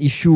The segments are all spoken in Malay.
isu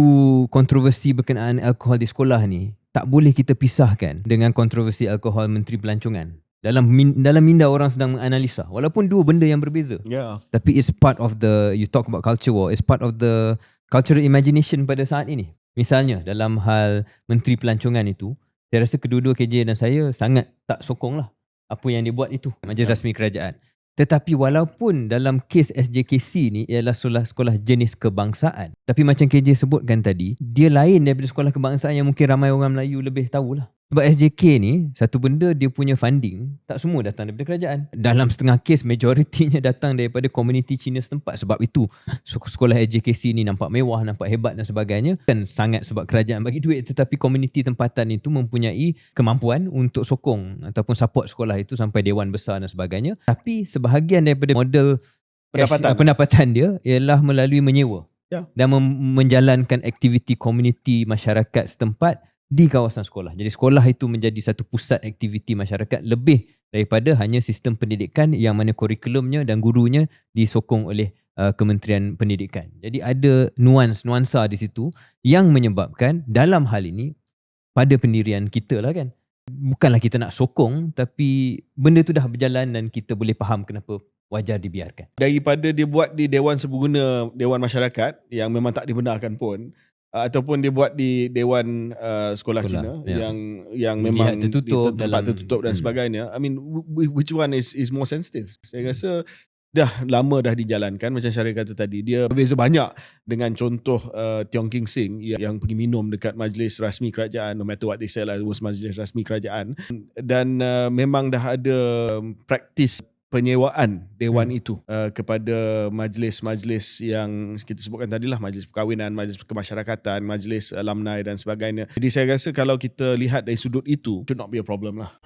kontroversi berkenaan alkohol di sekolah ni tak boleh kita pisahkan dengan kontroversi alkohol Menteri Pelancongan. Dalam min, dalam minda orang sedang menganalisa walaupun dua benda yang berbeza. Yeah. Tapi it's part of the you talk about culture war, it's part of the cultural imagination pada saat ini. Misalnya dalam hal Menteri Pelancongan itu, saya rasa kedua-dua KJ dan saya sangat tak sokong lah apa yang dia buat itu majlis rasmi kerajaan. Tetapi walaupun dalam kes SJKC ni ialah sekolah, sekolah jenis kebangsaan. Tapi macam KJ sebutkan tadi, dia lain daripada sekolah kebangsaan yang mungkin ramai orang Melayu lebih tahulah. Sebab SJK ni, satu benda dia punya funding, tak semua datang daripada kerajaan. Dalam setengah kes, majoritinya datang daripada komuniti Cina setempat. Sebab itu, sekolah SJKC ni nampak mewah, nampak hebat dan sebagainya. Kan sangat sebab kerajaan bagi duit. Tetapi komuniti tempatan itu mempunyai kemampuan untuk sokong ataupun support sekolah itu sampai dewan besar dan sebagainya. Tapi sebahagian daripada model Pendapatan. cash, pendapatan dia ialah melalui menyewa. Ya. Dan mem- menjalankan aktiviti komuniti masyarakat setempat di kawasan sekolah. Jadi sekolah itu menjadi satu pusat aktiviti masyarakat lebih daripada hanya sistem pendidikan yang mana kurikulumnya dan gurunya disokong oleh uh, Kementerian Pendidikan. Jadi ada nuans nuansa di situ yang menyebabkan dalam hal ini pada pendirian kita lah kan. Bukanlah kita nak sokong tapi benda tu dah berjalan dan kita boleh faham kenapa wajar dibiarkan. Daripada dia buat di Dewan Serbaguna Dewan Masyarakat yang memang tak dibenarkan pun uh, ataupun dia buat di Dewan uh, Sekolah, Sekolah, Cina ya. yang yang memang tertutup di tempat dalam- tertutup dan Hmm. sebagainya. I mean wh- which one is is more sensitive? Saya rasa dah lama dah dijalankan macam Syarif kata tadi dia berbeza banyak dengan contoh uh, Tiong King Sing yang, yang pergi minum dekat majlis rasmi kerajaan no matter what they say lah it was majlis rasmi kerajaan dan uh, memang dah ada um, praktis penyewaan dewan hmm. itu uh, kepada majlis-majlis yang kita sebutkan tadi lah majlis perkahwinan, majlis kemasyarakatan, majlis alumni dan sebagainya. Jadi saya rasa kalau kita lihat dari sudut itu should not be a problem lah.